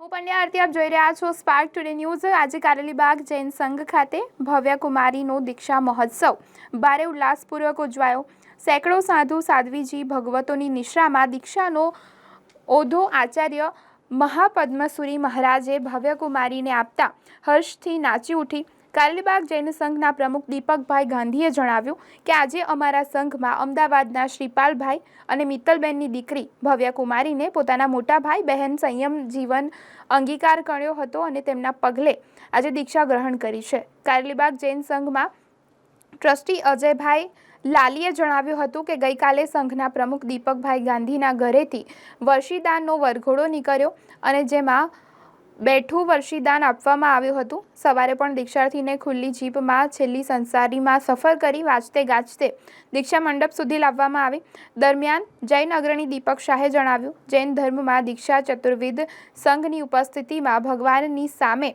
હું પંડ્યા આરતી, આપ જોઈ રહ્યા છો સ્પાર્ક ટુડે ન્યૂઝ આજે કારેલીબાગ જૈન સંઘ ખાતે ભવ્ય કુમારીનો દીક્ષા મહોત્સવ. ભારે ઉલ્લાસપૂર્વક ઉજવાયો. સેંકડો સાધુ, સાધ્વીજી, ભગવતોની નિશ્રામાં દીક્ષાનો ઓધો આચાર્ય મહાપદ્મસુરી મહારાજે ભવ્ય કુમારીને આપતા હર્ષથી નાચી ઉઠી. કારેલીબાગ જૈન સંઘના પ્રમુખ દીપકભાઈ ગાંધીએ જણાવ્યું કે આજે અમારા સંઘમાં અમદાવાદના શ્રીપાલભાઈ અને મિત્તલબેનની દીકરી ભવ્ય કુમારીને પોતાના મોટા ભાઈ બહેન સંયમ જીવન અંગીકાર કર્યો હતો અને તેમના પગલે આજે દીક્ષા ગ્રહણ કરી છે. કારેલીબાગ જૈન સંઘમાં ટ્રસ્ટી અજયભાઈ લાલીએ જણાવ્યું હતું કે ગઈકાલે સંઘના પ્રમુખ દીપકભાઈ ગાંધીના ઘરેથી વર્ષીદાનનો વરઘોડો નીકળ્યો અને જેમાં બેઠું વર્ષીદાન આપવામાં આવ્યું હતું. સવારે પણ દીક્ષાર્થીને ખુલ્લી જીપમાં છેલ્લી સંસારીમાં સફર કરી વાંચતે ગાજતે દીક્ષા મંડપ સુધી લાવવામાં આવી. દરમિયાન જૈન અગ્રણી દીપક શાહે જણાવ્યું, જૈન ધર્મમાં દીક્ષા ચતુર્વિધ સંઘની ઉપસ્થિતિમાં ભગવાનની સામે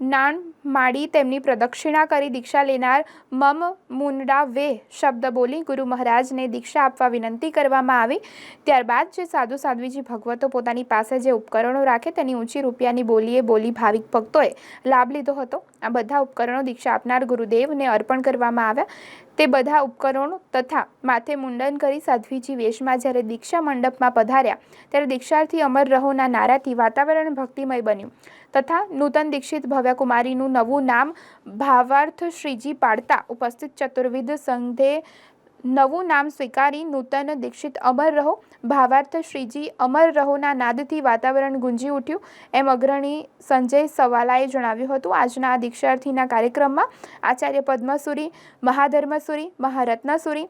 નાણ માડી તેમની પ્રદક્ષિણા કરી દીક્ષા લેનાર મમ મુંડા વે શબ્દ બોલી ગુરુ મહારાજને દીક્ષા આપવા વિનંતી કરવામાં આવી. ત્યારબાદ જે સાધુ સાધ્વીજી ભગવતો પોતાની પાસે જે ઉપકરણો રાખે તેની ઊંચી રૂપિયાની બોલીએ બોલી ભાવિક ભક્તોએ લાભ લીધો હતો. આ બધા ઉપકરણો દીક્ષા આપનાર ગુરુદેવને અર્પણ કરવામાં આવ્યા. તે બધા ઉપકરણો તથા માથે મુંડન કરી સાધ્વીજી વેશમાં જ્યારે દીક્ષા મંડપમાં પધાર્યા, ત્યારે દીક્ષાર્થી અમર રહોના નારાથી વાતાવરણ ભક્તિમય બન્યું તથા નૂતન દીક્ષિત ભવ્યકુમારીનું નવું નામ ભાવાર્થ શ્રીજી પાડતા ઉપસ્થિત ચતુર્વિધ સંઘે નવું નામ સ્વીકારી નૂતન દીક્ષિત અમર રહો. ભાવાર્થ શ્રીજી અમર રહોના નાદથી વાતાવરણ ગુંજી ઉઠ્યું. એમ અગ્રણી સંજય સવાલાએ જણાવ્યું હતું. આજના આ દીક્ષાર્થીના કાર્યક્રમમાં આચાર્ય પદ્મસુરી, મહાધર્મસુરી, મહારત્નસુરી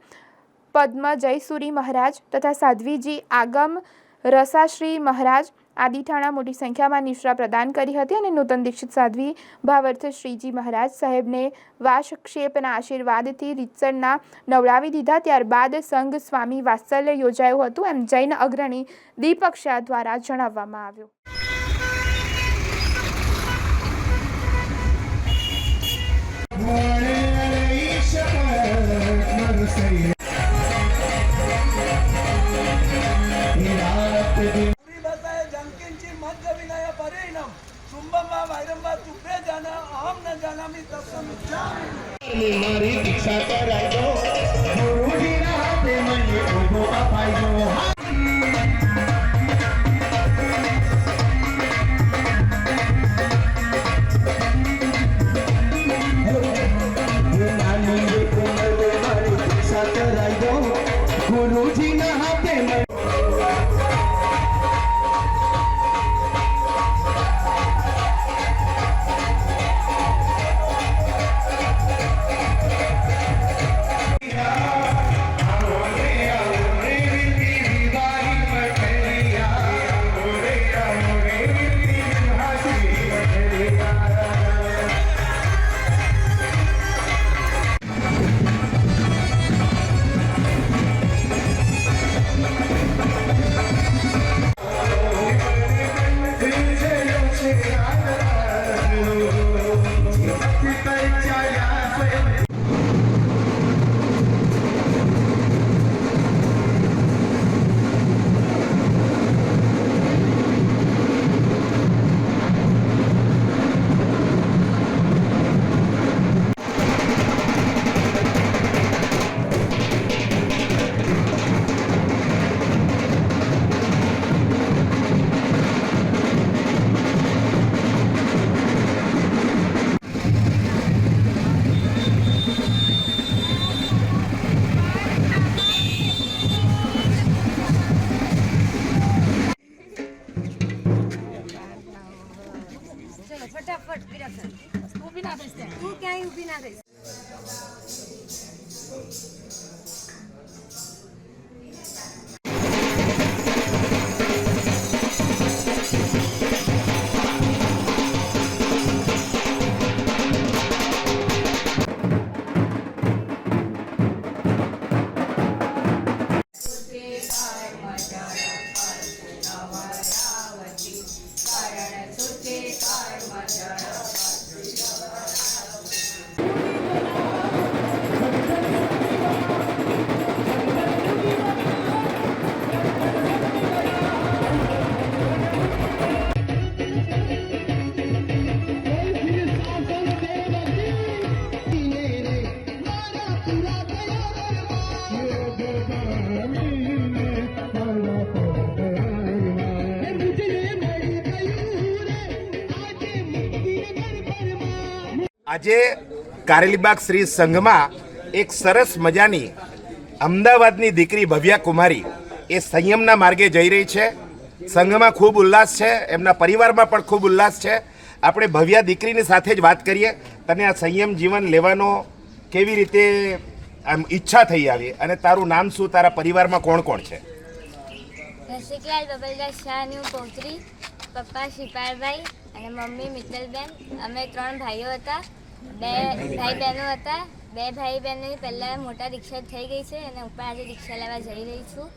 પદ્મ જયસુરી મહારાજ તથા સાધ્વીજી આગમ રસાશ્રી મહારાજ આદિઠાણા મોટી સંખ્યામાં નિષ્ઠા પ્રદાન કરી હતી અને નૂતન દીક્ષિત સાધ્વી ભાવર્થ શ્રીજી મહારાજ સાહેબને વાસક્ષેપના આશીર્વાદથી રીતસરના નવડાવી દીધા ત્યારબાદ સંઘ સ્વામી વાત્સલ્ય યોજાયું હતું એમ જૈન અગ્રણી દીપક શાહ દ્વારા જણાવવામાં આવ્યું Yeah. ફટાફટ તું ઊભી ના ત્યાં. તું ક્યાંય ઊભી ના થઈશ આજે કારેલીબાગ શ્રી સંઘમાં એક સરસ મજાની અમદાવાદની દીકરી ભવ્યા કુમારી એ સંયમના માર્ગે જઈ રહી છે. સંઘમાં ખૂબ ઉલ્લાસ છે, એમના પરિવારમાં પણ ખૂબ ઉલ્લાસ છે. આપણે ભવ્યા દીકરીની સાથે જ વાત કરીએ, તને આ સંયમ જીવન લેવાનો કેવી રીતે આમ ઈચ્છા થઈ આવી અને તારું નામ શું, તારા પરિવારમાં કોણ કોણ છે? રસિકલાલ બબલદાસ શાહની હું પપ્પા શિપાળભાઈ અને મમ્મી મિત્તલબેન, અમે ત્રણ ભાઈઓ હતા. બે ભાઈ બહેનો હતા. બે ભાઈ બહેનની પહેલાં મોટા દીક્ષા થઈ ગઈ છે અને હું પણ આજે રિક્ષા લેવા જઈ રહી છું.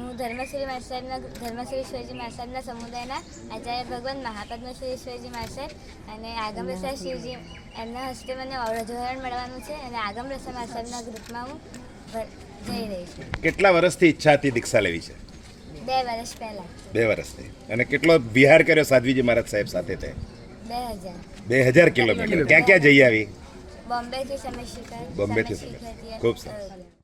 હું ધર્મશ્રી મહાસાહેબના ધર્મશ્રી શિવજી મહાસાહેબના સમુદાયના આચાર્ય ભગવાન મહાપદ્મશ્રી શિવજી મહાસાહેબ અને આગમ રસા શિવજી એમના હસ્તે મને અવરોધોરણ મળવાનું છે અને આગમ રસા મહાસાહેબના ગ્રુપમાં હું જઈ રહી છું. કેટલા વર્ષથી ઈચ્છા હતી દીક્ષા લેવી છે? બે વર્ષ પહેલા. બે વર્ષથી. અને કેટલો વિહાર કર્યો સાધ્વીજી મહારાજ સાહેબ સાથે તે? બે હજાર. બે હજાર કિલોમીટર. ક્યાં ક્યાં જઈ આવી? બોમ્બેથી સમય શિખર બોમ્બે થી. ખૂબ સરસ.